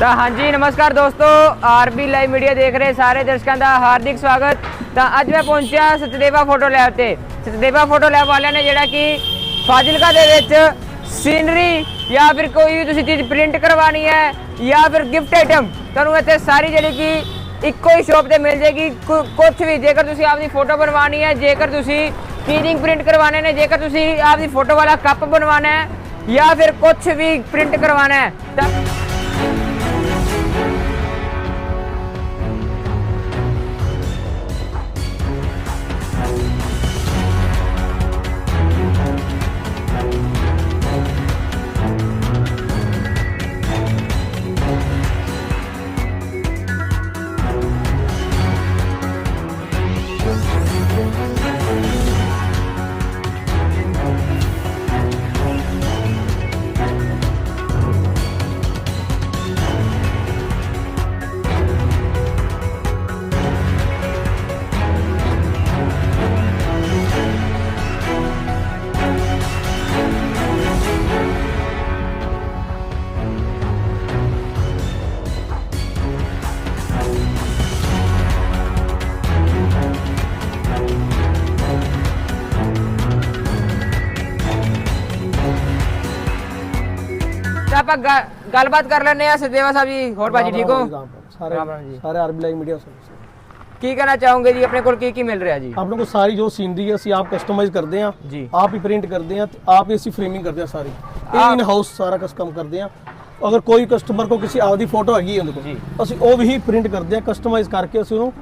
ਤਾਂ ਹਾਂਜੀ, ਨਮਸਕਾਰ ਦੋਸਤੋ। ਆਰਬੀ ਲਾਈਵ ਮੀਡੀਆ ਦੇਖ ਰਹੇ ਸਾਰੇ ਦਰਸ਼ਕਾਂ ਦਾ ਹਾਰਦਿਕ ਸਵਾਗਤ। ਤਾਂ ਅੱਜ ਮੈਂ ਪਹੁੰਚਿਆ ਸਤਦੇਵਾ ਫੋਟੋ ਲੈਬ ਤੇ। ਸਤਦੇਵਾ ਫੋਟੋ ਲੈਬ ਵਾਲਿਆਂ ਨੇ ਜਿਹੜਾ ਕਿ ਫਾਜ਼ਿਲਕਾ ਦੇ ਵਿੱਚ ਸੀਨਰੀ ਜਾਂ ਫਿਰ ਕੋਈ ਵੀ ਤੁਸੀਂ ਚੀਜ਼ ਪ੍ਰਿੰਟ ਕਰਵਾਣੀ ਹੈ ਜਾਂ ਫਿਰ ਗਿਫਟ ਆਈਟਮ ਤੁਹਾਨੂੰ ਇੱਥੇ ਸਾਰੀ ਜਿਹੜੀ ਕਿ ਇੱਕੋ ਹੀ ਸ਼ਾਪ ਤੇ ਮਿਲ ਜਾਏਗੀ। ਕੁਝ ਵੀ, ਜੇਕਰ ਤੁਸੀਂ ਆਪਦੀ ਫੋਟੋ ਬਣਵਾਣੀ ਹੈ, ਜੇਕਰ ਤੁਸੀਂ ਕੀਰਿੰਗ ਪ੍ਰਿੰਟ ਕਰਵਾਣੇ ਨੇ, ਜੇਕਰ ਤੁਸੀਂ ਆਪਦੀ ਫੋਟੋ ਵਾਲਾ ਕੱਪ ਬਣਵਾਣਾ ਹੈ ਜਾਂ ਫਿਰ ਕੁਝ ਵੀ ਪ੍ਰਿੰਟ ਕਰਵਾਣਾ ਹੈ, ਤਾਂ ਤਾਂ ਆਪਾਂ ਗ- ਗੱਲਬਾਤ ਕਰ ਲੈਂਦੇ ਆ ਸਦੇਵਾ ਸਾਹਿਬ ਜੀ ਹੋਰ ਭਾਜੀ ਠੀਕ ਹੋ? ਸਾਰੇ ਰਾਮ ਰਾਮ ਜੀ। ਸਾਰੇ ਆਰਬੀ ਲਾਈਵ ਮੀਡੀਆ ਸਰਵਿਸ ਕੀ ਕਹਿਣਾ ਚਾਹੋਗੇ ਜੀ? ਆਪਣੇ ਕੋਲ ਕੀ ਕੀ ਮਿਲ ਰਿਹਾ ਜੀ? ਆਪਣੇ ਕੋਲ ਸਾਰੀ ਜੋ ਸੀਨਰੀ ਹੈ ਅਸੀਂ ਆਪ ਕਸਟਮਾਈਜ਼ ਕਰਦੇ ਹਾਂ ਜੀ। ਆਪ ਹੀ ਪ੍ਰਿੰਟ ਕਰਦੇ ਹਾਂ ਤੇ ਆਪ ਹੀ ਅਸੀਂ ਫਰੇਮਿੰਗ ਕਰਦੇ ਹਾਂ ਸਾਰੀ। ਇਹ ਆਪ- ਇਨ ਹਾਊਸ ਸਾਰਾ ਕੁਝ ਕੰਮ ਕਰਦੇ ਹਾਂ। ਅਗਰ ਕੋਈ ਕਸਟਮਰ ਕੋ ਕਿਸੇ ਆਪਦੀ ਫੋਟੋ ਹੈਗੀ ਹੈ ਉਹਦੇ। ਕੋਲ ਅਸੀਂ ਉਹ ਵੀ ਪ੍ਰਿੰਟ ਕਰਦੇ ਹਾਂ ਕਸਟਮਾਈਜ਼ ਕਰਕੇ ਅਸੀਂ ਉਹਨੂੰ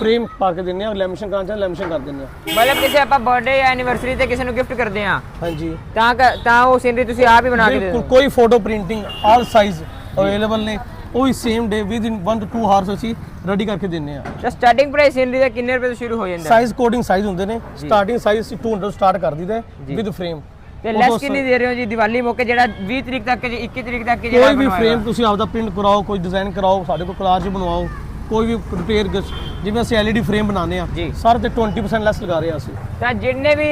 ਫਰੇਮ ਪਾ ਕੇ ਦਿੰਦੇ ਹਾਂ ਲੈਮੀਨੇਸ਼ਨ ਕਰਾਉਣਾ ਚਾਹੁੰਦੇ ਲੈਮੀਨੇਸ਼ਨ ਕਰ ਦਿੰਦੇ ਹਾਂ ਮਤਲਬ ਕਿਸੇ ਆਪਾਂ ਬਰਥਡੇ ਜਾਂ ਐਨੀਵਰਸਰੀ ਤੇ ਕਿਸੇ ਨੂੰ ਗਿਫਟ ਕਰਦੇ ਆ ਹਾਂਜੀ ਤਾਂ ਤਾਂ ਉਹ ਸੀਨਰੀ ਤੁਸੀਂ ਆਪ ਹੀ ਬਣਾ ਕੇ ਦੇ ਦਿਓ ਕੋਈ photo printing all size available ਨੇ ਉਹ ਵੀ same day within 1 to 2 hours ਅਸੀਂ ਰੈਡੀ ਕਰਕੇ ਦਿੰਦੇ ਹਾਂ ਤਾਂ ਸਟਾਰਟਿੰਗ ਪ੍ਰਾਈਸ ਸੀਨਰੀ ਦਾ ਕਿੰਨੇ ਰੁਪਏ ਤੋਂ ਸ਼ੁਰੂ ਹੋ ਜਾਂਦਾ ਹੈ? ਸਾਈਜ਼ ਕੋਡਿੰਗ ਸਾਈਜ਼ ਹੁੰਦੇ ਨੇ ਸਟਾਰਟਿੰਗ ਸਾਈਜ਼ ਅਸੀਂ 200 ਸਟਾਰਟ ਕਰ ਦਿੰਦੇ। ਵਿਦ ਫਰੇਮ ਤੇ ਲੈਸ ਕਿੰਨੀ ਦੇ ਰਹੇ ਹੋ ਜੀ ਦੀਵਾਲੀ ਮੌਕੇ ਜਿਹੜਾ 20 ਤਰੀਕ ਤੱਕ ਜੀ 21 ਤਰੀਕ ਤੱਕ ਜਿਹੜਾ ਕੋਈ ਵੀ। ਫਰੇਮ ਤੁਸੀਂ ਆਪਦਾ ਪ੍ਰਿੰਟ ਕਰਾਓ ਕੋਈ ਡਿਜ਼ਾਈਨ ਕਰਾਓ ਸਾਡੇ ਕੋਲ ਕਲਾਸ 'ਚ ਬਣਵਾਓ ਕੋਈ ਵੀ ਰਿਪੇਅਰ ਜਿਵੇਂ ਅਸੀਂ LED ਫਰੇਮ ਬਣਾਉਂਦੇ ਆ ਜੀ। ਸਾਰੇ ਤੇ 20% ਲੈਸ ਲਗਾ ਰਹੇ ਆ ਅਸੀਂ ਤਾਂ ਜਿੰਨੇ ਵੀ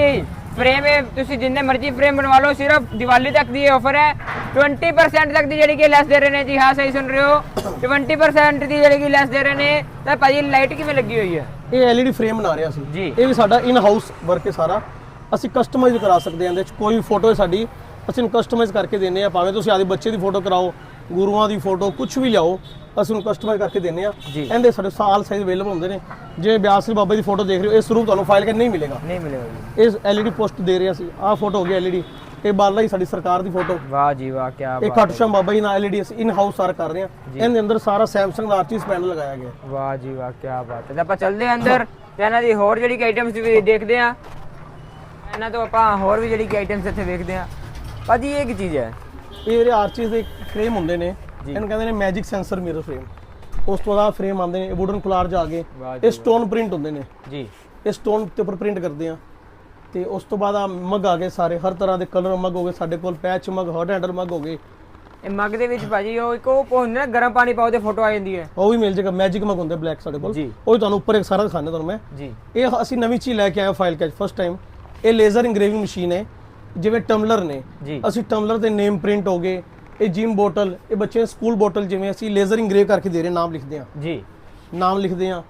ਫਰੇਮ ਹੈ ਤੁਸੀਂ ਜਿੰਨੇ ਮਰਜ਼ੀ ਫਰੇਮ ਬਣਵਾ ਲਓ ਸਿਰਫ ਦੀਵਾਲੀ ਤੱਕ ਦੀ ਇਹ ਆਫਰ ਹੈ 20% ਤੱਕ ਦੀ ਜਿਹੜੀ ਕਿ ਲੈਸ ਦੇ ਰਹੇ ਨੇ ਜੀ ਹਾਂ ਸਹੀ ਸੁਣ ਰਹੇ ਹੋ 20% ਦੀ ਜਿਹੜੀ ਕਿ ਲੈਸ ਦੇ ਰਹੇ ਨੇ ਤਾਂ ਭਾਜੀ ਲਾਈਟ ਕਿਵੇਂ ਲੱਗੀ ਹੋਈ ਹੈ ਇਹ LED ਫਰੇਮ ਬਣਾ ਰਹੇ ਅਸੀਂ ਜੀ। ਇਹ ਵੀ ਸਾਡਾ ਇਨ ਹਾਊਸ ਵਰਕ ਹੈ ਸਾਰਾ ਅਸੀਂ ਕਸਟਮਾਈਜ਼ ਕਰਾ ਸਕਦੇ ਹਾਂ ਇਹਦੇ ਵਿੱਚ ਕੋਈ ਫੋਟੋ ਸਾਡੀ ਅਸੀਂ ਨੂੰ ਕਸਟਮਾਈਜ਼ ਕਰਕੇ ਦਿੰਦੇ ਆ ਭਾਵੇਂ ਤੁਸੀਂ ਆਦੇ ਬੱਚੇ ਦੀ ਫੋਟੋ ਕਰਾਓ ਗੁਰੂਆਂ ਦੀ ਫੋਟੋ ਕੁਝ ਵੀ ਲਿਆਓ ਅਸੀਂ ਨੂੰ ਕਸਟਮਾਈਜ਼ ਕਰਕੇ ਦਿੰਦੇ ਆ ਜੀ। ਇਹਦੇ ਸਾਡੇ ਸਾਲ ਸਾਈਜ਼ ਅਵੇਲੇਬਲ ਹੁੰਦੇ ਨੇ। ਜਿਵੇਂ ਬਿਆਸ ਸਿੰਘ ਬਾਬਾ ਦੀ ਫੋਟੋ ਦੇਖ ਰਹੇ ਹੋ ਇਸ ਰੂਪ ਤੁਹਾਨੂੰ ਫਾਈਲ ਕੇ ਨਹੀਂ ਮਿਲੇਗਾ। ਨਹੀਂ ਮਿਲੇਗਾ ਜੀ। ਇਸ LED ਪੋਸਟ ਦੇ ਰਹੇ ਅਸੀਂ। ਆਹ ਫੋਟੋ ਹੋ ਗਈ LED ਇਹ ਬਾਲਾ ਹੀ ਸਾਡੀ ਸਰਕਾਰ ਦੀ ਫੋਟੋ ਵਾਹ ਜੀ ਵਾਹ ਕੀ ਇਹ ਬਾਤ ਖਾਟੂ ਸ਼ਾਮ ਬਾਬਾ ਜੀ ਨਾਲ LED ਅਸੀਂ ਇਨ ਹਾਊਸ ਸਾਰਾ ਕਰ ਰਹੇ ਹਾਂ। ਇਹਦੇ ਅੰਦਰ ਸਾਰਾ Samsung ਦਾ ਆਰਚੀਸ ਪੈਨਲ ਲਗਾਇਆ ਗਿਆ। ਵਾਹ ਜੀ ਵਾਹ ਕੀ ਬਾਤ ਹੈ। ਆਪਾਂ ਚੱਲਦੇ ਹਾਂ ਅੰਦਰ। ਤੇ ਇਹਨਾਂ ਦੀ ਹੋਰ ਜਿਹੜੀ ਆਈਟਮਸ ਵੀ ਦੇਖਦੇ ਹਾਂ ਇਹਨਾਂ ਤੋਂ ਆਪਾਂ ਹੋਰ ਵੀ ਜਿਹੜੀ ਆਈਟਮਸ ਇੱਥੇ ਵੇਖਦੇ ਹਾਂ। ਭਾਜੀ ਇਹ ਕੀ ਚੀਜ਼ ਹੈ? ਇਹ ਜਿਹੜੇ ਆਰਚੀਸ ਦੇ ਫਰੇਮ ਹੁੰਦੇ ਨੇ। ਇਹਨੂੰ ਕਹਿੰਦੇ ਨੇ ਮੈਜਿਕ ਸੈਂਸਰ ਮਿਰਰ ਫਰੇਮ ਉਸ ਤੋਂ ਬਾਅਦ ਫਰੇਮ ਆਉਂਦੇ ਨੇ ਵੁਡਨ ਕੁਲਾਰ ਆ ਗਏ ਇਹ ਸਟੋਨ ਪ੍ਰਿੰਟ ਹੁੰਦੇ ਨੇ। ਜੀ। ਇਹ ਸਟੋਨ ਦੇ ਉੱਪਰ ਪ੍ਰਿੰਟ ਕਰਦੇ ਆ ਤੇ ਉਸ ਤੋਂ ਬਾਅਦ ਆ ਮੱਗ ਆ ਗਏ ਸਾਰੇ ਹਰ ਤਰ੍ਹਾਂ ਦੇ ਕਲਰ ਮੱਗ ਹੋ ਗਏ ਸਾਡੇ ਕੋਲ patch mug hot handle mug ਹੋ ਗਏ। ਇਹ ਮੱਗ ਦੇ ਵਿੱਚ ਭਾਜੀ ਉਹ ਇੱਕ ਉਹ ਹੁੰਦਾ ਨਾ ਗਰਮ ਪਾਣੀ ਪਾਓ ਤੇ ਫੋਟੋ ਆ ਜਾਂਦੀ ਹੈ। ਉਹ ਵੀ ਮਿਲ ਜਾਏਗਾ ਮੈਜਿਕ ਮੱਗ ਹੁੰਦੇ ਬਲੈਕ ਸਾਡੇ ਕੋਲ। ਉਹ ਤੁਹਾਨੂੰ ਉੱਪਰ ਇੱਕ ਸਾਰਾ ਦਿਖਾਣੇ ਤੁਹਾਨੂੰ ਮੈਂ। ਜੀ। ਇਹ ਅਸੀਂ ਨਵੀਂ ਚੀਜ਼ ਲੈ ਕੇ ਹਾਂ ਫਾਈਲ ਕੈਚ ਫਸਟ ਟਾਈਮ ਇਹ ਲੇਜ਼ਰ ਇੰਗਰੇਵਿੰਗ ਮਸ਼ੀਨ ਹੈ ਜਿਵੇਂ ਟੰਬਲਰ ਨੇ। ਜੀ। ਅਸੀਂ ਟੰਬਲਰ ਤੇ ਨੇਮ ਪ੍ਰਿੰਟ ਹੋ ਗਏ ਇਹ ਜਿਮ ਬੋਟਲ ਇਹ ਬੱਚੇ ਸਕੂਲ ਬੋਟਲ ਜਿਵੇਂ ਅਸੀਂ ਲੇਜ਼ਰ ਇੰਗਰੇਵ ਕਰਕੇ ਦੇ ਰਹੇ ਨਾਮ ਲਿਖਦੇ ਹਾਂ। ਜੀ। ਨਾਮ ਲਿਖਦੇ ਹਾਂ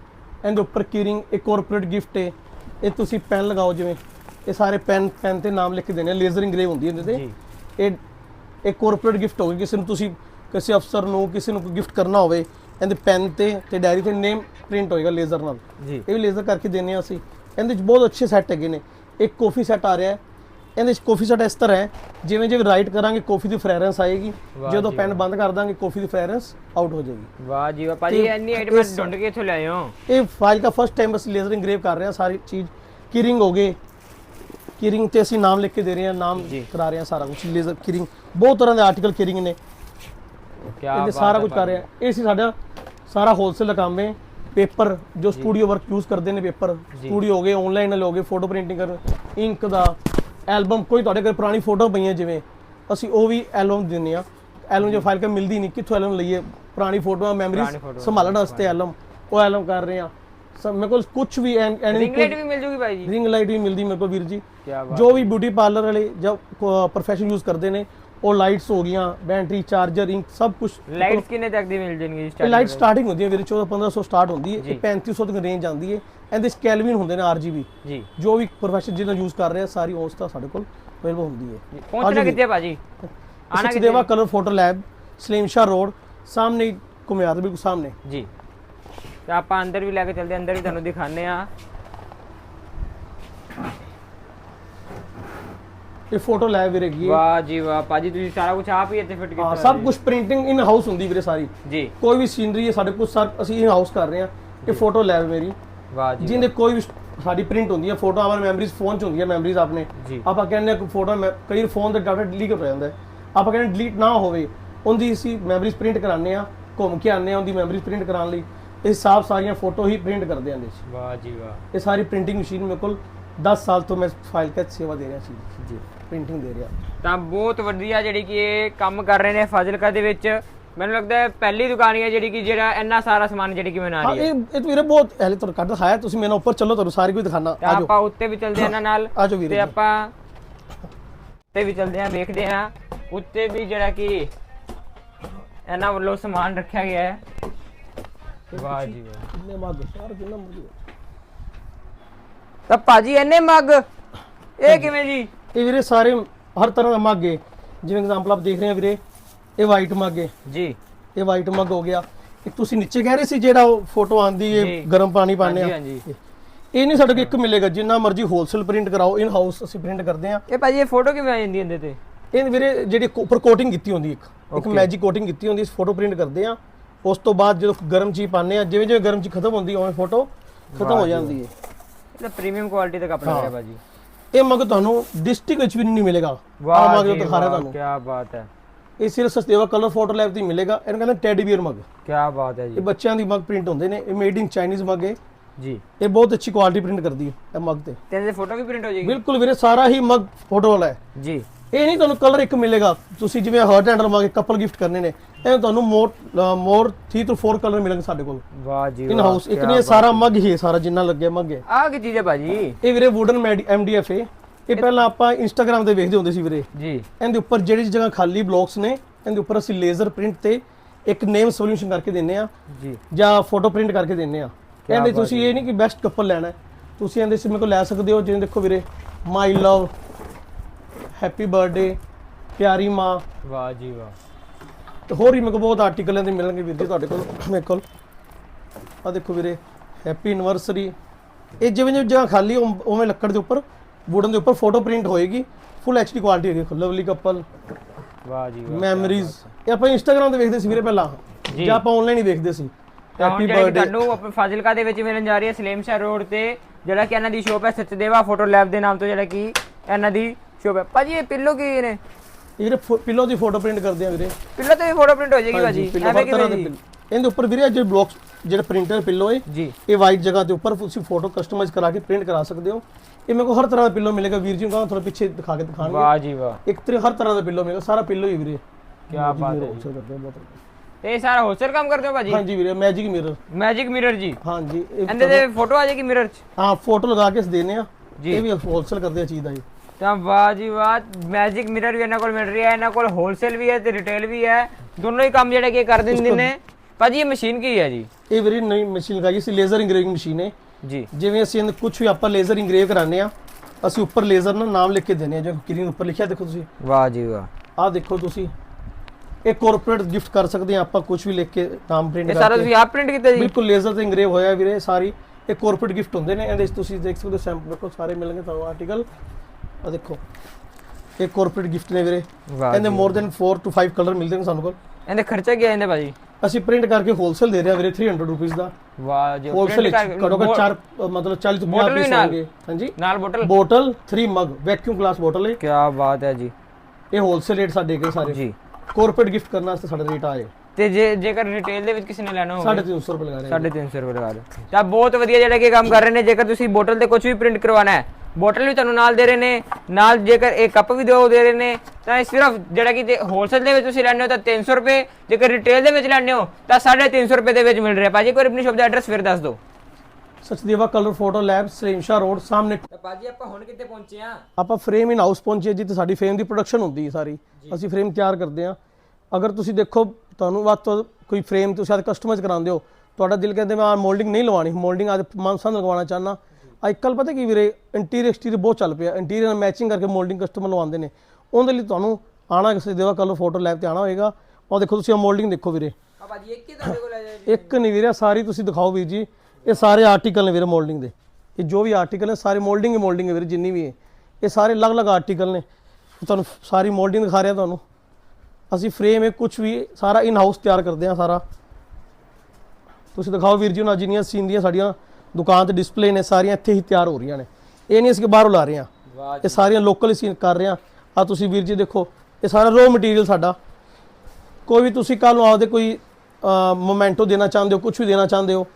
ਇਹਦੇ ਉੱਪਰ ਕੀਰਿੰਗ ਇੱਕ ਕਾਰਪੋਰੇਟ ਗਿਫਟ ਹੈ। ਇਹ ਤੁਸੀਂ ਪੈਨ ਲਗਾਓ ਜਿਵੇਂ ਇਹ ਸਾਰੇ ਪੈਨ ਪੈਨ ਤੇ ਨਾਮ ਲਿਖ ਕੇ ਦੇਣੇ ਲੇਜ਼ਰ ਇੰਗਰੇਵ ਹੁੰਦੀ ਹੈ ਇਹਦੇ ਜੀ। ਤੇ ਇਹ ਇੱਕ ਕਾਰਪੋਰੇਟ ਗਿਫਟ ਹੋਵੇ ਕਿਸੇ ਨੂੰ ਤੁਸੀਂ ਕਿਸੇ ਅਫਸਰ ਨੂੰ ਕਿਸੇ ਨੂੰ ਗਿਫਟ ਕਰਨਾ ਹੋਵੇ ਇਹਦੇ ਪੈਨ ਤੇ ਤੇ ਡਾਇਰੀ ਤੇ ਨੇਮ ਪ੍ਰਿੰਟ ਹੋਏਗਾ ਲੇਜ਼ਰ ਨਾਲ। ਜੀ। ਇਹ ਵੀ ਲੇਜ਼ਰ ਕਰਕੇ ਦਿੰਦੇ ਹਾਂ ਅਸੀਂ। ਇਹਦੇ ਵਿੱਚ ਬਹੁਤ ਅੱਛੇ ਸੈੱਟ ਹੈਗੇ ਨੇ। ਇੱਕ ਕਾਫੀ ਸੈੱਟ ਆ ਰਿਹਾ ਹੈ। ਇਹਦੇ ਵਿੱਚ ਕਾਫੀ ਸੈੱਟ ਇਸ ਤਰ੍ਹਾਂ ਹੈ ਜਿਵੇਂ ਜਿਵੇਂ ਰਾਈਟ ਕਰਾਂਗੇ ਕਾਫੀ ਦੀ ਫ੍ਰੈਗਰੈਂਸ ਆਏਗੀ। ਜਦੋਂ ਪੈਨ ਬੰਦ ਕਰ ਦਾਂਗੇ ਕਾਫੀ ਦੀ ਫ੍ਰੈਗਰੈਂਸ ਆਊਟ ਹੋ ਜਾਏਗੀ। ਵਾਹ ਜੀ ਵਾਹ ਭਾਜੀ ਇੰਨੀ ਆਈਟਮਾਂ ਢੂੰਡ ਕੇ ਇੱਥੋਂ ਲਿਆਏ ਹੋ। ਇਹ ਫਾਈਲ ਦਾ ਫਸਟ ਟਾਈਮ ਅਸੀਂ ਲੇਜ਼ਰ ਇੰਗਰੇਵ ਕਰ ਰਹੇ ਹਾਂ ਸਾਰੀ ਚੀਜ਼। ਕੀਰਿੰਗ ਹੋ ਗਏ। ਕੀਰਿੰਗ ਤੇ ਅਸੀਂ ਨਾਮ ਲਿਖ ਕੇ ਦੇ ਰਹੇ ਹਾਂ ਨਾਮ। ਕਰਾ ਰਹੇ ਹਾਂ ਸਾਰਾ ਕੁਝ ਲੇਜ਼ਰ ਕੀਰਿੰਗ ਬਹੁਤ ਤਰ੍ਹਾਂ ਦੇ ਆਰਟੀਕਲ ਕੀਰਿੰਗ ਨੇ। ਕੀ ਇਹਦੇ ਸਾਰਾ ਕੁਝ ਕਰ ਰਹੇ ਹਾਂ। ਇਹ ਸੀ ਸਾਡਾ ਸਾਰਾ ਹੋਲਸੇਲ ਦਾ ਕੰਮ ਹੈ। ਪੇਪਰ ਜੋ ਸਟੂਡੀਓ ਵਰਕ ਯੂਜ਼ ਕਰਦੇ ਨੇ ਪੇਪਰ। ਸਟੂਡੀਓ ਹੋ ਗਏ ਆਨਲਾਈਨ ਵਾਲੇ ਹੋ ਗਏ ਫੋਟੋ ਪ੍ਰਿੰਟਿੰਗ ਕਰ ਇੰਕ ਦਾ ਐਲਬਮ ਕੋਈ ਤੁਹਾਡੇ ਕੋਲ ਪੁਰਾਣੀ ਫੋਟੋ ਪਈਆਂ ਜਿਵੇਂ ਅਸੀਂ ਉਹ ਵੀ ਐਲਬਮ ਦਿੰਨੇ ਆ ਐਲਬਮ ਜੇ ਫਾਈਲ ਕੇ ਮਿਲਦੀ ਨਹੀਂ ਕਿੱਥੋਂ ਐਲਬਮ ਲਈਏ? ਪੁਰਾਣੀ ਫੋਟੋਆਂ ਮੈਮਰੀਜ਼ photos ਸੰਭਾਲਣ ਵਾਸਤੇ ਐਲਬਮ ਉਹ ਐਲਬਮ ਕਰ ਰਹੇ ਆ ਸਭ ਮੇਰੇ ਕੋਲ ਕੁਝ ਵੀ ਐਨੀ ਰਿੰਗ ਲਾਈਟ ਵੀ ਮਿਲ ਜੂਗੀ ਭਾਈ ਜੀ। ਰਿੰਗ ਲਾਈਟ ਵੀ ਮਿਲਦੀ ਮੇਰੇ ਕੋਲ ਵੀਰ ਜੀ। ਕੀ ਬਾਤ ਜੋ ਵੀ ਬਿਊਟੀ ਪਾਰਲਰ ਵਾਲੇ ਜਾਂ ਪ੍ਰੋਫੈਸ਼ਨ ਯੂਜ਼ ਕਰਦੇ ਨੇ ਉਹ ਲਾਈਟਸ ਹੋ ਗਈਆਂ ਬੈਟਰੀ ਚਾਰਜਰ ਇੰਕ ਸਭ ਕੁਝ ਲਾਈਟਸ ਕਿੰਨੇ ਤੱਕ ਦੀ ਮਿਲ ਜਾਣਗੀ ਇਹ ਸਟਾਰਟਿੰਗ ਲਾਈਟ ਸਟਾਰਟਿੰਗ ਹੁੰਦੀ ਹੈ ਵੀਰੇ 14 1500 ਸਟਾਰਟ ਹੁੰਦੀ ਹੈ। ਇਹ 3500 ਤੱਕ ਰੇਂਜ ਆਉਂਦੀ ਹੈ। ਇਹਦੇ ਚ ਕੈਲਵਿਨ ਹੁੰਦੇ ਨੇ ਆਰਜੀਬੀ ਜੀ ਜੋ। ਵੀ ਪ੍ਰੋਫੈਸ਼ਨ ਜਿਹਨਾਂ ਯੂਜ਼ ਕਰ ਰਹੇ ਆ ਸਾਰੀ ਉਸ ਦਾ ਸਾਡੇ ਕੋਲ ਅਵੇਲੇਬਲ ਹੁੰਦੀ ਹੈ। ਪਹੁੰਚਣਾ ਕਿੱਥੇ ਭਾਜੀ? ਆਣਾ ਆਣਾ ਦੇਵਾ colour photo lab Saleemsha road ਸਾਹਮਣੇ ਹੀ ਘੁਮਿਆਰ ਦੇ ਬਿਲਕੁਲ ਸਾਹਮਣੇ। ਜੀ। ਤੇ ਆਪਾਂ ਅੰਦਰ ਵੀ ਲੈ ਕੇ ਚੱਲਦੇ ਅੰਦਰ ਵੀ ਤੁਹਾਨੂੰ ਦਿਖਾਣੇ ਆ ਇਹ ਫੋਟੋ ਲੈਬ ਵੀਰੇ ਕੀ ਹੈ? ਵਾਹ ਜੀ ਵਾਹ ਭਾਜੀ ਤੁਸੀਂ ਸਾਰਾ ਕੁਝ ਆਪ ਹੀ ਇੱਥੇ ਫਿੱਟ ਕੀਤਾ ਹਾਂ ਸਭ ਕੁਝ ਪ੍ਰਿੰਟਿੰਗ ਇਨ ਹਾਊਸ ਹੁੰਦੀ ਵੀਰੇ ਸਾਰੀ। ਜੀ। ਕੋਈ ਵੀ ਸੀਨਰੀ ਹੈ ਸਾਡੇ ਕੋਲ ਸਰ ਅਸੀਂ ਇਨ ਹਾਊਸ ਕਰ ਰਹੇ ਹਾਂ। ਇਹ ਫੋਟੋ ਲੈਬ ਮੇਰੀ। ਵਾਹ ਜੀ ਜਿਹਦੇ ਕੋਈ ਵੀ ਸਾਡੀ ਪ੍ਰਿੰਟ ਹੁੰਦੀ ਹੈ ਫੋਟੋ ਆਵਰ ਮੈਮਰੀਜ਼ ਫੋਨ ਚ ਹੁੰਦੀਆਂ ਮੈਮਰੀਜ਼ ਆਪਣੇ। ਆਪਾਂ ਕਹਿੰਦੇ ਆ ਫੋਟੋ ਕਈ ਫੋਨ ਤੇ ਡਾਟਾ ਡਿਲੀਟ ਹੋ ਜਾਂਦਾ ਹੈ। ਆਪਾਂ ਕਹਿੰਦੇ ਡਿਲੀਟ ਨਾ ਹੋਵੇ ਉਹਦੀ ਅਸੀਂ ਮੈਮਰੀਜ਼ ਪ੍ਰਿੰਟ ਕਰਾਉਂਦੇ ਆ ਘੁੰਮ ਕੇ ਆਉਂਦੇ ਆ ਉਹਦੀ ਮੈਮਰੀਜ਼ ਪ੍ਰਿੰਟ ਕਰਾਉਣ ਲਈ। ਇਹ ਸਾਫ਼ ਸਾਰੀਆਂ ਫੋਟੋ ਹੀ ਪ੍ਰਿੰਟ ਕਰਦੇ ਆਂ 'ਚ ਵਾਹ ਜੀ ਵਾਹ। ਇਹ ਸਾਰੀ ਪ੍ਰਿੰਟਿੰਗ ਮਸ਼ੀਨ ਮੇਰੇ ਕੋਲ 10 ਸਾਲ ਤੋਂ ਮੈਂ ਫਾਈਲ ਕੈਚ ਸੇਵਾ ਦੇ ਰਿਹਾ ਸੀ। ਜੀ। ਪ੍ਰਿੰਟਿੰਗ ਦੇ ਰਿਹਾ। ਤਾਂ ਬਹੁਤ ਵਧੀਆ ਜਿਹੜੀ ਕਿ ਇਹ ਕੰਮ ਕਰ ਰਹੇ ਨੇ ਫਾਜ਼ਿਲਕਾ ਦੇ ਵਿੱਚ। ਮੈਨੂੰ ਲੱਗਦਾ ਹੈ ਪਹਿਲੀ ਦੁਕਾਨ ਹੀ ਹੈ ਜਿਹੜੀ ਕਿ ਜਿਹੜਾ ਇੰਨਾ ਸਾਰਾ ਸਮਾਨ ਜਿਹੜੀ ਕਿ ਬਣਾ ਰਹੀ ਹੈ ਇਹ ਇਹ ਵੀਰੇ ਬਹੁਤ ਹਲੇ ਤੁਹਾਨੂੰ ਕੱਢ ਦਿਖਾਇਆ ਤੁਸੀਂ ਮੇਰੇ ਨਾਲ ਉੱਪਰ ਚੱਲੋ ਤੁਹਾਨੂੰ ਸਾਰੀ ਕੁਝ ਦਿਖਾਣਾ ਤਾਂ ਆਪਾਂ ਉੱਤੇ ਵੀ ਚੱਲਦੇ ਇਹਨਾਂ ਨਾਲ। ਆਜੋ ਵੀਰੇ ਤੇ। ਆਪਾਂ ਉੱਤੇ ਵੀ ਚੱਲਦੇ ਹਾਂ ਵੇਖਦੇ ਹਾਂ। ਉੱਤੇ ਵੀ ਜਿਹੜਾ ਕਿ ਇਹਨਾਂ ਵੱਲੋਂ ਸਮਾਨ ਰੱਖਿਆ ਗਿਆ ਹੈ। ਵਾਹ ਜੀ ਵਾਹ। ਕਿੰਨੇ ਮੱਗ ਸਾਰ ਕਿੰਨਾ ਮਰਜ਼ੀ ਤਾਂ ਭਾਜੀ ਇੰਨੇ ਮੱਗ ਇਹ ਕਿਵੇਂ ਜੀ? ਇਹ ਵੀਰੇ ਸਾਰੇ ਹਰ ਤਰ੍ਹਾਂ ਦਾ ਮੱਗ ਹੈ ਜਿਵੇਂ ਐਗਜ਼ਾਮਪਲ ਆਪ ਦੇਖ ਰਹੇ ਹੋ ਵੀਰੇ ਇਹ ਵਾਈਟ ਮੱਗ ਹੈ ਜੀ। ਇਹ ਵਾਈਟ ਮੱਗ ਹੋ ਗਿਆ। ਇੱਕ ਤੁਸੀਂ ਨੀਚੇ ਕਹਿ ਰਹੇ ਸੀ ਜਿਹੜਾ ਉਹ ਫੋਟੋ ਆਂਦੀ ਹੈ। ਗਰਮ ਪਾਣੀ ਪਾਣੇ ਆ। ਹਾਂਜੀ ਇਹ ਨਹੀਂ ਸਾਡੇ ਕੋਲ ਇੱਕ ਮਿਲੇਗਾ ਜਿੰਨਾ ਮਰਜ਼ੀ ਹੋਲਸੇਲ ਪ੍ਰਿੰਟ ਕਰਾਓ ਇਨ ਹਾਊਸ ਅਸੀਂ ਪ੍ਰਿੰਟ ਕਰਦੇ ਆ। ਇਹ ਭਾਜੀ ਇਹ ਫੋਟੋ ਕਿਵੇਂ ਆ ਜਾਂਦੀ ਇਹਦੇ ਤੇ? ਇਹ ਵੀਰੇ ਜਿਹੜੀ ਉੱਪਰ ਕੋਟਿੰਗ ਕੀਤੀ ਹੁੰਦੀ ਇੱਕ। ਇੱਕ. ਮੈਜਿਕ ਕੋਟਿੰਗ ਕੀਤੀ ਹੁੰਦੀ ਇਸ ਫੋਟੋ ਪ੍ਰਿੰਟ ਕਰਦੇ ਆ। ਉਸ ਤੋਂ ਬਾਅਦ ਜਦੋਂ ਗਰਮ ਚੀਜ਼ ਪਾਉਂਦੇ ਆ ਜਿਵੇਂ ਜਿਵੇਂ ਗਰਮ ਚੀਜ਼ ਖਤਮ ਹੁੰਦੀ ਉਵੇਂ ਫੋਟੋ ਖਤਮ ਹੋ ਜਾਂਦੀ ਹੈ ਇਹ ਤਾਂ ਪ੍ਰੀਮੀਅਮ ਕੁਆਲਿਟੀ ਦਾ ਕੱਪੜਾ। ਹੈ। ਭਾਜੀ। ਇਹ ਮੱਗ ਤੁਹਾਨੂੰ ਡਿਸਟ੍ਰਿਕਟ ਵਿੱਚ ਵੀ ਨਹੀਂ ਮਿਲੇਗਾ। ਆ ਮੱਗ ਜੀ ਦਿਖਾ ਰਿਹਾ ਤੁਹਾਨੂੰ। ਕੀ ਬਾਤ ਹੈ। ਇਹ ਸਿਰਫ ਸਸਤੇਵਾ ਕਲਰ ਫੋਟੋ ਲੈਬ ਤੇ ਮਿਲੇਗਾ। ਇਹਨੂੰ ਕਹਿੰਦੇ ਟੈਡੀ ਬੀਅਰ ਮੱਗ। ਕੀ ਬਾਤ ਹੈ ਇਹ ਜੀ। ਬੱਚਿਆਂ ਦੀ ਮੱਗ ਪ੍ਰਿੰਟ ਹੁੰਦੇ ਨੇ। ਇਹ ਮੇਡ ਇਨ ਚਾਈਨੀਜ਼ ਮੱਗ ਹੈ। ਜੀ। ਇਹ ਬਹੁਤ ਅੱਛੀ ਕੁਆਲਿਟੀ ਪ੍ਰਿੰਟ ਕਰਦੀ ਹੈ ਇਹ ਮੱਗ ਤੇ। ਤੇ ਇਹਦੇ ਫੋਟੋ ਵੀ ਪ੍ਰਿੰਟ ਹੋ ਜਾਏਗੀ? ਬਿਲਕੁਲ ਵੀਰੇ ਸਾਰਾ ਹੀ ਮੱਗ ਫੋਟੋ ਵਾਲਾ ਹੈ। ਜੀ। ਇਹ ਨਹੀਂ ਤੁਹਾਨੂੰ ਕਲਰ ਇੱਕ ਮਿਲੇਗਾ। ਤੁਸੀਂ ਜਿਵੇਂ heart handle mug couple gift ਕਰਨੇ ਨੇ ਇਹ ਤੁਹਾਨੂੰ ਮੋਰ ਮੋਰ 3 ਤੋਂ 4 ਕਲਰ ਮਿਲਣਗੇ ਸਾਡੇ ਕੋਲ। ਵਾਹ ਜੀ ਇਨ ਹਾਊਸ ਇੱਕ ਨਹੀਂ ਸਾਰਾ ਮੱਗ ਹੀ ਸਾਰਾ ਜਿੰਨਾ ਲੱਗਿਆ ਮੱਗ ਹੈ। ਆ ਕੀ ਚੀਜ਼ ਹੈ ਭਾਜੀ? ਇਹ ਵੀਰੇ ਵੁਡਨ ਐਮਡੀਐਫ ਹੈ ਇਹ ਪਹਿਲਾਂ ਆਪਾਂ ਇੰਸਟਾਗ੍ਰam ਤੇ ਵੇਖਦੇ ਹੁੰਦੇ ਸੀ ਵੀਰੇ। ਜੀ। ਇਹਦੇ ਉੱਪਰ ਜਿਹੜੀ ਜਗ੍ਹਾ ਖਾਲੀ ਬਲੌਕਸ ਨੇ ਇਹਦੇ ਉੱਪਰ ਅਸੀਂ ਲੇਜ਼ਰ ਪ੍ਰਿੰਟ ਤੇ ਇੱਕ ਨੇਮ ਸੋਲੂਸ਼ਨ ਕਰਕੇ ਦਿੰਨੇ ਆ। ਜੀ। ਜਾਂ ਫੋਟੋ ਪ੍ਰਿੰਟ ਕਰਕੇ ਦਿੰਨੇ ਆ। ਇਹਦੇ ਤੁਸੀਂ ਇਹ ਨਹੀਂ ਕਿ ਬੈਸਟ ਕਪਲ ਲੈਣਾ। ਤੁਸੀਂ ਇਹਦੇ ਸਿਰ ਮੇਰੇ ਕੋਲ ਲੈ ਸਕਦੇ ਹੋ ਜਿਵੇਂ ਦੇਖੋ ਵੀਰੇ ਮਾਈ ਲਵ ਹੈਪੀ ਬਰਥਡੇ ਪਿਆਰੀ ਮਾਂ। ਵਾਹ ਜੀ ਵਾਹ। ਤੇ ਹੋਰ ਵੀ ਮੇਰੇ ਕੋਲ ਬਹੁਤ ਆਰਟੀਕਲ ਇਹਦੇ ਮਿਲਣਗੇ ਵੀਰ ਜੀ ਤੁਹਾਡੇ ਕੋਲ ਮੇਰੇ ਕੋਲ। ਆ ਦੇਖੋ ਵੀਰੇ ਹੈਪੀ ਐਨਵਰਸਰੀ ਇਹ ਜਿਵੇਂ ਜਿਵੇਂ ਜਗ੍ਹਾ ਖਾਲੀ ਉਵੇਂ ਲੱਕੜ ਦੇ ਉੱਪਰ ਵੁਡਨ ਦੇ ਉੱਪਰ ਫੋਟੋ ਪ੍ਰਿੰਟ ਹੋਏਗੀ। ਫੁੱਲ ਐਚਡੀ ਕੁਆਲਿਟੀ ਹੋਏਗੀ ਲਵਲੀ ਕਪਲ ਵਾਹ ਜੀ ਵਾਹ ਮੈਮਰੀਜ਼ ਇਹ ਆਪਾਂ ਇੰਸਟਾਗ੍ਰam ਤੇ ਵੇਖਦੇ ਸੀ ਵੀਰੇ ਪਹਿਲਾਂ। ਜੀ। ਜਾਂ ਆਪਾਂ ਆਨਲਾਈਨ ਹੀ ਵੇਖਦੇ ਸੀ। ਹੈਪੀ ਬਰਥਡੇ ਤੁਹਾਨੂੰ ਆਪਣੇ ਫਾਜ਼ਿਲਕਾ ਦੇ ਵਿੱਚ ਮਿਲਣ ਜਾ ਰਹੀ ਹੈ ਸਲੇਮ ਸ਼ਾਹ ਰੋਡ ਤੇ ਜਿਹੜਾ ਕਿ ਇਹਨਾਂ ਦੀ ਸ਼ੋਪ ਹੈ ਸਚਦੇਵਾ ਫੋਟੋ ਲੈਬ ਦੇ ਨਾਮ ਤੋਂ ਜਿਹੜਾ ਕਿ ਇਹਨਾਂ ਦੀ ਸ਼ੋਪ ਹੈ ਭਾਜੀ ਇਹ ਪਿੱਲੋ ਕੀ ਨੇ? ਇਹ ਪਿੱਲੋ ਦੀ ਫੋਟੋ ਪ੍ਰਿੰਟ ਕਰਦੇ ਆ ਵੀਰੇ। ਪਿੱਲੋ ਤੇ ਫੋਟੋ ਪ੍ਰਿੰਟ ਹੋ ਜਾਏਗੀ ਭਾਜੀ। ਐਵੇਂ ਕਿਵੇਂ? ਜੀ। ਇਹਦੇ ਉੱਪਰ ਵੀਰੇ ਜਿਹੜੇ ਬਲੌਕਸ ਜਿਹੜਾ ਪ੍ਰਿੰਟਰ ਪਿੱਲੋ ਹੈ ਜੀ। ਇਹ ਵਾਈਟ ਜਗ੍ਹਾ ਦੇ ਉੱਪਰ ਤੁਸੀਂ ਫੋਟੋ ਕਸਟਮਾਈਜ਼ ਕਰਾ ਕੇ ਪ੍ਰਿੰਟ ਕਰਾ ਸਕਦੇ ਹੋ। ਇਹ ਮੇਰੇ ਕੋਲ ਹਰ ਤਰ੍ਹਾਂ ਦਾ ਪਿੱਲੋ ਮਿਲੇਗਾ। ਵੀਰ ਜੀ ਨੂੰ ਕਹਾਂ ਥੋੜਾ ਪਿੱਛੇ ਦਿਖਾ ਕੇ ਦਿਖਾਣਗੇ। ਵਾਹ ਜੀ ਵਾਹ। ਇੱਕ ਤਰੀ ਹਰ ਤਰ੍ਹਾਂ ਦਾ ਪਿੱਲੋ ਮਿਲੇਗਾ। ਸਾਰਾ ਪਿੱਲੋ ਹੀ ਵੀਰੇ। ਕੀ ਬਾਤ ਹੈ ਜੀ। ਇਹ ਸਾਰਾ ਹੋਲਸੇਲ ਕੰਮ ਕਰਦੇ ਹੋ ਭਾਜੀ? ਹਾਂਜੀ ਵੀਰੇ ਮੈਜਿਕ ਮਿਰਰ ਮੈਜਿਕ ਮਿਰਰ ਜੀ। ਹਾਂਜੀ ਇਹ ਇਹਦੇ ਤੇ ਫੋਟੋ ਆ ਜਾਏਗੀ ਮਿਰਰ 'ਚ? ਹਾਂ ਫੋਟੋ ਲਗਾ ਕੇ ਦੇਨੇ ਆ। ਇਹ ਵੀ ਹੋਲਸੇਲ ਕਰਦੇ ਆ ਚੀਜ਼ ਦਾ ਜੀ। ਤਾਂ ਵਾਹ ਜੀ ਵਾਹ ਮੈਜਿਕ ਮਿਰਰ ਵੀ ਇਹਨਾਂ ਕੋਲ ਮਿਲ ਰਹੀ ਹੈ ਇਹਨਾਂ ਕੋਲ ਹੋਲਸੇਲ ਵੀ ਹੈ ਤੇ ਰਿਟੇਲ ਵੀ ਹੈ। ਦੋਨੋਂ ਹੀ ਕੰਮ ਜਿਹੜੇ ਕਿ ਕਰ ਦਿੰਦੇ ਨੇ। ਭਾਜੀ ਇਹ ਮਸ਼ੀਨ ਕੀ ਹੈ ਜੀ? ਇਹ ਵੀਰੇ ਨਵੀਂ ਮਸ਼ੀਨ ਲਗਾਈ ਸੀ ਲੇਜ਼ਰ ਇੰਗਰੇਵਿੰਗ ਮਸ਼ੀਨ ਹੈ। ਜੀ। ਜਿਵੇਂ ਅਸੀਂ ਇਹਨੂੰ ਕੁਝ ਵੀ ਆਪਾਂ ਲੇਜ਼ਰ ਇੰਗਰੇਵ ਕਰਾਉਂਦੇ ਆ ਅਸੀਂ ਉੱਪਰ ਲੇਜ਼ਰ ਨਾਲ ਨਾਮ ਲਿਖ ਕੇ ਦਿੰਦੇ ਆ ਜੋ ਸਕਰੀਨ ਉੱਪਰ ਲਿਖਿਆ ਦੇਖੋ ਤੁਸੀਂ। ਵਾਹ ਜੀ ਵਾਹ। ਆਹ ਦੇਖੋ ਤੁਸੀਂ। ਇਹ ਕਾਰਪੋਰੇਟ ਗਿਫਟ ਕਰ ਸਕਦੇ ਆ ਆਪਾਂ ਕੁਝ ਵੀ ਲਿਖ ਕੇ ਨਾਮ ਪ੍ਰਿੰਟ ਇਹ ਸਾਰਾ ਕਰਕੇ। ਤੁਸੀਂ ਆਪ ਪ੍ਰਿੰਟ ਕੀਤਾ ਜੀ? ਬਿਲਕੁਲ ਲੇਜ਼ਰ ਤੇ ਇੰਗਰੇਵ ਹੋਇਆ ਵੀਰੇ ਸਾਰੀ। ਇਹ ਕਾਰਪੋਰੇਟ ਗਿਫਟ ਹੁੰਦੇ ਨੇ ਇਹਦੇ ਵਿੱਚ ਤੁਸੀਂ ਦੇਖ ਸਕਦੇ ਹੋ ਸੈਂਪਲ ਦੇਖੋ ਸਾਰੇ ਮਿਲਣਗੇ ਤੁਹਾਨੂੰ ਆਰਟੀਕਲ ਆ ਦੇਖੋ। ਇਹ ਕਾਰਪੋਰੇਟ ਗਿਫਟ ਨੇ ਵੀਰੇ। ਇਹਦੇ ਮੋਰ ਦੈਨ 4 ਟੂ 5 ਕਲਰ ਮਿਲਦੇ ਨੇ ਸਾਨੂੰ ਕੋਲ। ਇਹਦੇ ਖਰਚਾ ਕੀ ਆਉਂਦਾ ਭਾਜੀ? ਅਸੀਂ ਪ੍ਰਿੰਟ ਕਰਕੇ ਹੋਲਸੇਲ ਦੇ ਰਹੇ ਹਾਂ ਵੀਰੇ 300 ਰੁਪਏ ਦਾ। ਵਾਹ ਜੀ ਹੋਲਸੇਲ ਘੱਟੋ ਘੱਟ ਚਾਰ ਮਤਲਬ 40 ਤੋਂ 50 ਬੋਟਲ ਵੀ ਪੀਸ? ਹੋਣਗੇ। ਹਾਂਜੀ। ਨਾਲ bottle? Bottle 3 mug vacuum glass bottle ਹੈ ਕੀ ਬਾਤ ਹੈ ਜੀ। ਇਹ ਹੋਲਸੇਲ ਰੇਟ ਸਾਡੇ ਕੇ ਸਾਰੇ। ਜੀ। ਕਾਰਪੋਰੇਟ ਗਿਫਟ ਕਰਨ ਵਾਸਤੇ ਸਾਡਾ ਰੇਟ ਆਏ। ਤੇ ਜੇ ਜੇਕਰ ਰਿਟੇਲ ਦੇ ਵਿੱਚ ਕਿਸੇ ਨੇ ਲੈਣਾ ਹੋਵੇ। 350 ਰੁਪਏ ਲਗਾ ਰਹੇ ਹਾਂ। 350 ਰੁਪਏ ਲਗਾ ਦਿਓ ਤਾਂ ਬਹੁਤ ਵਧੀਆ ਜਿਹੜਾ ਕਿ ਕੰਮ ਕਰ ਰਹੇ ਨੇ। ਜੇਕਰ ਤੁਸੀਂ ਬੋਟਲ ਤੇ ਕੁਝ ਵੀ ਪ੍ਰਿੰਟ ਕਰਵਾਉਣਾ ਹੈ ਬੋਟਲ ਵੀ ਤੁਹਾਨੂੰ ਨਾਲ ਦੇ ਰਹੇ ਨੇ ਨਾਲ ਜੇਕਰ ਇਹ ਕੱਪ ਵੀ ਦਿਓ ਦੇ ਰਹੇ ਨੇ ਤਾਂ ਇਹ ਸਿਰਫ ਜਿਹੜਾ ਕਿ ਹੋਲਸੇਲ ਦੇ ਵਿੱਚ ਤੁਸੀਂ ਲੈਣੇ ਹੋ ਤਾਂ 300 ਰੁਪਏ ਜੇਕਰ ਰਿਟੇਲ ਦੇ ਵਿੱਚ ਲੈਣੇ ਹੋ ਤਾਂ 350 ਰੁਪਏ ਦੇ ਵਿੱਚ ਮਿਲ ਰਿਹਾ। ਭਾਜੀ ਕੋਈ ਆਪਣੀ ਸ਼ੌਪ ਦਾ ਐਡਰੈਸ ਫਿਰ ਦੱਸ ਦਿਓ। Sachdeva colour photo lab Saleemsha road ਸਾਹਮਣੇ ਤਾਂ ਭਾਜੀ ਆਪਾਂ ਹੁਣ ਕਿੱਥੇ ਪਹੁੰਚੇ ਆ ਆਪਾਂ ਫਰੇਮ ਇਨ ਹਾਊਸ ਪਹੁੰਚੇ ਜਿੱਥੇ ਸਾਡੀ ਫਰੇਮ ਦੀ ਪ੍ਰੋਡਕਸ਼ਨ ਹੁੰਦੀ ਹੈ ਸਾਰੀ। ਅਸੀਂ ਫਰੇਮ ਤਿਆਰ ਕਰਦੇ ਹਾਂ। ਅਗਰ ਤੁਸੀਂ ਦੇਖੋ ਤੁਹਾਨੂੰ ਵੱਧ ਤੋਂ ਕੋਈ ਫਰੇਮ ਤੁਸੀਂ ਆਦ ਕਸਟਮਾਈਜ਼ ਕਰਾਉਂਦੇ ਹੋ ਤੁਹਾਡਾ ਦਿਲ ਕਹਿੰਦੇ ਮੈਂ ਮੋਲਡਿੰਗ ਨਹੀਂ ਲਵਾਣੀ ਮੋਲਡਿੰਗ ਆਦ ਮਾਨਸਾ ਲਗਵਾਉਣਾ ਚਾਹਨਾ ਅੱਜ ਕੱਲ੍ਹ ਪਤਾ ਕੀ ਵੀਰੇ ਇੰਟੀਰੀਅਰ ਐਕਸਟੀਰੀਅਰ ਬਹੁਤ ਚੱਲ ਪਿਆ। ਇੰਟੀਰੀਅਰ ਨਾਲ ਮੈਚਿੰਗ ਕਰਕੇ ਮੋਲਡਿੰਗ ਕਸਟਮਰ ਲਵਾਉਂਦੇ ਨੇ। ਉਹਦੇ ਲਈ ਤੁਹਾਨੂੰ ਆਣਾ ਕਿਸੇ ਦੇਵਾ ਕਲਰ ਫੋਟੋ ਲੈਬ ਤੇ ਆਣਾ ਹੋਏਗਾ। ਉਹ ਦੇਖੋ ਤੁਸੀਂ ਆ ਮੋਲਡਿੰਗ ਦੇਖੋ ਵੀਰੇ। ਆ ਭਾਜੀ ਇੱਕ ਹੀ ਤੁਹਾਡੇ ਕੋਲ ਹੈ ਜੀ। ਇੱਕ ਨਹੀਂ ਵੀਰੇ ਸਾਰੀ ਤੁਸੀਂ ਦਿਖਾਓ ਵੀਰ ਜੀ। ਇਹ ਸਾਰੇ ਆਰਟੀਕਲ ਨੇ ਵੀਰੇ ਮੋਲਡਿੰਗ ਦੇ। ਇਹ ਜੋ ਵੀ ਆਰਟੀਕਲ ਨੇ ਸਾਰੇ ਮੋਲਡਿੰਗ ਹੀ ਮੋਲਡਿੰਗ ਹੈ ਵੀਰੇ ਜਿੰਨੀ ਵੀ ਹੈ। ਇਹ ਸਾਰੇ ਅਲੱਗ-ਅਲੱਗ ਆਰਟੀਕਲ ਨੇ। ਤੁਹਾਨੂੰ ਸਾਰੀ ਮੋਲਡਿੰਗ ਦਿਖਾ ਰਿਹਾ ਤੁਹਾਨੂੰ। ਅਸੀਂ ਫਰੇਮ ਹੈ ਕੁਝ ਵੀ ਸਾਰਾ ਇਨ ਹਾਊਸ ਤਿਆਰ ਕਰਦੇ ਹਾਂ ਸਾਰਾ। ਤੁਸੀਂ ਦਿਖਾਓ ਵੀਰ ਜੀ ਉਹਨਾਂ ਜਿੰਨੀਆਂ ਸੀਨ ਦੀਆਂ ਸਾਡੀਆਂ ਦੁਕਾਨ ਤੇ ਡਿਸਪਲੇ ਨੇ ਸਾਰੀਆਂ ਇੱਥੇ ਹੀ ਤਿਆਰ ਹੋ ਰਹੀਆਂ ਨੇ। ਇਹ ਨਹੀਂ ਅਸੀਂ ਬਾਹਰੋਂ ਲਾ ਰਹੇ ਵਾਹ ਇਹ ਸਾਰੀਆਂ ਲੋਕਲ ਸੀਨ ਕਰ ਰਹੇ ਹਾਂ। ਆ ਤੁਸੀਂ ਵੀਰ ਜੀ ਦੇਖੋ ਇਹ ਸਾਰਾ ਰੋ ਮਟੀਰੀਅਲ ਸਾਡਾ। ਕੋਈ ਵੀ ਤੁਸੀਂ ਕੱਲ ਨੂੰ ਆਪਦੇ ਕੋਈ ਮੋਮੈਂਟੋ ਦੇਣਾ ਚਾਹੁੰਦੇ ਹੋ ਕੁਝ ਵੀ ਦੇਣਾ ਚਾਹੁੰਦੇ ਹੋ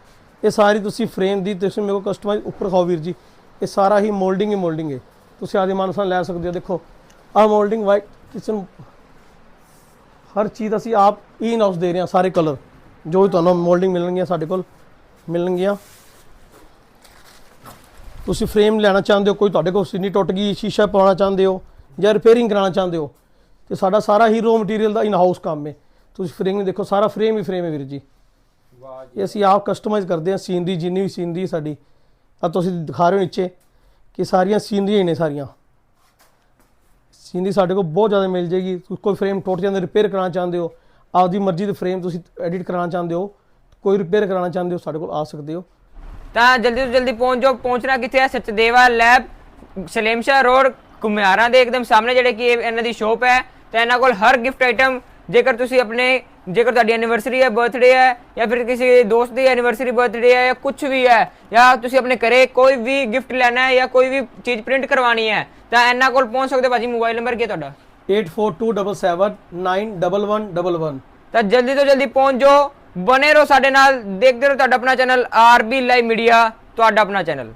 ਇਹ ਸਾਰੀ ਤੁਸੀਂ ਫਰੇਮ ਦੀ ਤੁਸੀਂ ਮੇਰੇ ਕੋਲ ਕਸਟਮਾਈਜ਼ ਉੱਪਰ ਖਾਓ ਵੀਰ ਜੀ। ਇਹ ਸਾਰਾ ਹੀ ਮੋਲਡਿੰਗ ਹੀ ਮੋਲਡਿੰਗ ਹੈ। ਤੁਸੀਂ ਆਦੇ ਮਨ ਨਾਲ ਲੈ ਸਕਦੇ ਹੋ ਦੇਖੋ। ਆਹ ਮੋਲਡਿੰਗ ਵਾਈਟ ਕਿਚਨ ਹਰ ਚੀਜ਼ ਅਸੀਂ ਆਪ ਇਨ ਹਾਊਸ ਦੇ ਰਹੇ ਹਾਂ ਸਾਰੇ ਕਲਰ ਜੋ ਵੀ ਤੁਹਾਨੂੰ ਮੋਲਡਿੰਗ ਮਿਲਣਗੀਆਂ ਸਾਡੇ ਕੋਲ ਮਿਲਣਗੀਆਂ। ਤੁਸੀਂ ਫਰੇਮ ਲੈਣਾ ਚਾਹੁੰਦੇ ਹੋ ਕੋਈ ਤੁਹਾਡੇ ਕੋਲ ਸਿਨੀ ਟੁੱਟ ਗਈ ਸ਼ੀਸ਼ਾ ਪਾਉਣਾ ਚਾਹੁੰਦੇ ਹੋ ਜਾਂ ਰਿਪੇਅਰਿੰਗ ਕਰਾਉਣਾ ਚਾਹੁੰਦੇ ਹੋ ਤੇ ਸਾਡਾ ਸਾਰਾ ਹੀ raw material the in house ਕੰਮ ਹੈ। ਤੁਸੀਂ ਫਰੇਮ ਦੇਖੋ ਸਾਰਾ ਫਰੇਮ ਹੀ ਫਰੇਮ ਹੈ ਵੀਰ ਜੀ। ਵਾਹ ਇਹ ਅਸੀਂ ਆਪ ਕਸਟਮਾਈਜ਼ ਕਰਦੇ ਹਾਂ ਸੀਨ ਦੀ ਜਿੰਨੀ ਵੀ ਸੀਨ ਦੀ ਸਾਡੀ। ਆ ਤੁਸੀਂ ਦਿਖਾ ਰਹੇ ਹੋ ਨੀਚੇ ਕਿ ਸਾਰੀਆਂ ਸੀਨਰੀਆਂ ਹੀ ਨੇ ਸਾਰੀਆਂ। ਸੀਨਰੀ ਸਾਡੇ ਕੋਲ ਬਹੁਤ ਜ਼ਿਆਦਾ ਮਿਲ ਜੇਗੀ ਤੁਸੀਂ ਕੋਈ ਫਰੇਮ ਟੁੱਟ ਜਾਂਦਾ ਰਿਪੇਅਰ ਕਰਾਉਣਾ ਚਾਹੁੰਦੇ ਹੋ ਆਪਦੀ ਮਰਜ਼ੀ ਦੇ ਫਰੇਮ ਤੁਸੀਂ ਐਡਿਟ ਕਰਾਉਣਾ ਚਾਹੁੰਦੇ ਹੋ ਕੋਈ ਰਿਪੇਅਰ ਕਰਾਉਣਾ ਚਾਹੁੰਦੇ ਹੋ ਸਾਡੇ ਕੋਲ ਆ ਸਕਦੇ ਹੋ। ਤਾਂ ਜਲਦੀ ਤੋਂ ਜਲਦੀ ਪਹੁੰਚ ਜਾਓ। ਪਹੁੰਚਣਾ ਕਿੱਥੇ ਹੈ ਸਚਦੇਵਾ ਲੈਬ ਸਲੇਮਸ਼ਾ ਰੋਡ ਕੁਮਿਆਰਾਂ ਦੇ ਇੱਕਦਮ ਸਾਹਮਣੇ ਜਿਹੜੇ ਕਿ ਇਹ ਇਹਨਾਂ ਦੀ ਸ਼ੋਪ ਹੈ। ਤੇ ਇਹਨਾਂ ਕੋਲ ਹਰ ਗਿਫਟ ਆਈਟਮ ਜੇਕਰ ਤੁਸੀਂ ਆਪਣੇ ਜੇਕਰ ਤੁਹਾਡੀ ਐਨੀਵਰਸਰੀ ਹੈ ਬਰਥਡੇ ਹੈ ਜਾਂ ਫਿਰ ਕਿਸੇ ਦੋਸਤ ਦੀ ਐਨੀਵਰਸਰੀ ਬਰਥਡੇ ਹੈ ਜਾਂ ਕੁਝ ਵੀ ਹੈ ਜਾਂ ਤੁਸੀਂ ਆਪਣੇ ਘਰੇ ਕੋਈ ਵੀ ਗਿਫਟ ਲੈਣਾ ਹੈ ਜਾਂ ਕੋਈ ਵੀ ਚੀਜ਼ ਪ੍ਰਿੰਟ ਕਰਵਾਉਣੀ ਹੈ ਤਾਂ ਇਹਨਾਂ ਕੋਲ ਪਹੁੰਚ ਸਕਦੇ ਹੋ। ਭਾਜੀ ਮੋਬਾਈਲ ਨੰਬਰ ਕੀ ਤੁਹਾਡਾ? 8427791111 ਤਾਂ ਜਲਦੀ ਤੋਂ ਜਲਦੀ ਪਹੁੰਚ ਜਾਓ। ਬਨੇ ਰਹੋ ਸਾਡੇ ਨਾਲ, ਦੇਖਦੇ ਰਹੋ ਤੁਹਾਡਾ ਆਪਣਾ ਚੈਨਲ ਆਰਬੀ ਲਾਈਵ ਮੀਡੀਆ ਤੁਹਾਡਾ ਆਪਣਾ ਚੈਨਲ